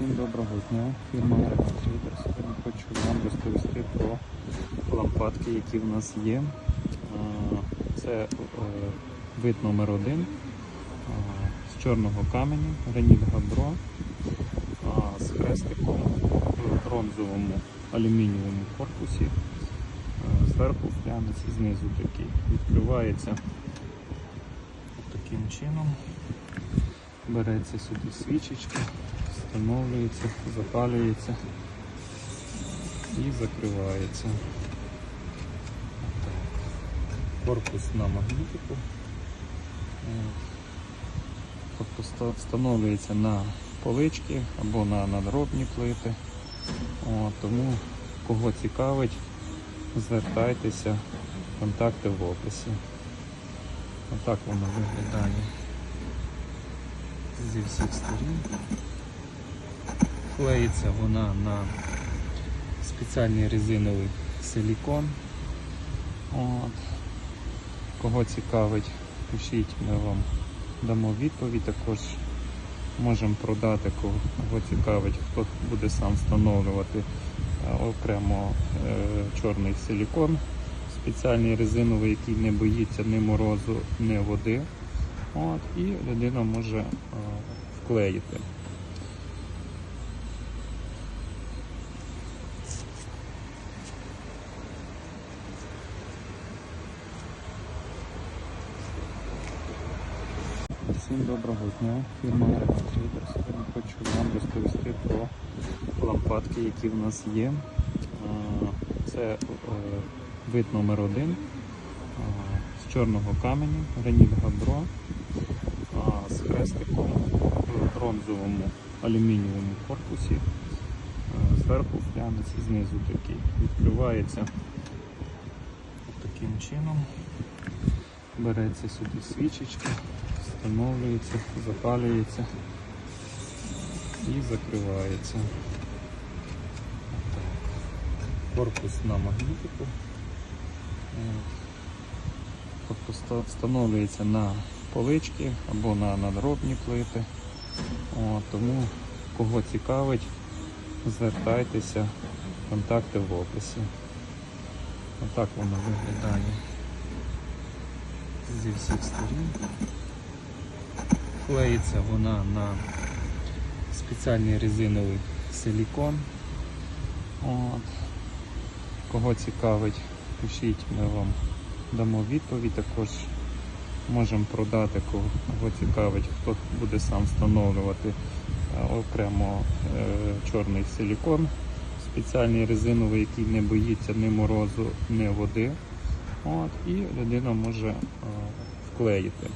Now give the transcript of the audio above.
Всім доброго дня, фірма Трейдер. Сьогодні хочу вам розповісти про лампадки, які в нас є. Це е, вид номер один з чорного каменю, граніт габро з хрестиком в бронзовому алюмінієвому корпусі. Зверху глянець і знизу такий. Відкривається таким чином. Береться сюди свічечка, встановлюється, запалюється і закривається. Корпус на магнітику. Тобто встановлюється на полички або на надробні плити. От, тому кого цікавить, звертайтеся, контакти в описі. Отак воно виглядає зі всіх сторін. Клеїться вона на спеціальний резиновий силікон. От. Кого цікавить, пишіть, ми вам дамо відповідь. Також можемо продати, кого цікавить, хто буде сам встановлювати е, окремо е, чорний силікон, спеціальний резиновий, який не боїться ні морозу, ні води. От, і людина може е, вклеїти. Всім доброго дня, фірма Трейдер. Сьогодні хочу вам розповісти про лампадки, які в нас є. Це е, вид номер один з чорного каменю, граніт габро з хрестиком в бронзовому алюмінієвому корпусі. Зверху глянець і знизу такий. Відкривається таким чином. Береться сюди свічечка, встановлюється, запалюється і закривається. Корпус на магнітику. Тобто встановлюється на полички або на надробні плити. От, тому кого цікавить, звертайтеся, контакти в описі. Отак воно виглядає зі всіх сторін. Клеїться вона на спеціальний резиновий силікон. От. Кого цікавить, пишіть, ми вам дамо відповідь. Також можемо продати, кого цікавить, хто буде сам встановлювати е, окремо е, чорний силікон, спеціальний резиновий, який не боїться ні морозу, ні води. От, і людина може е, вклеїти.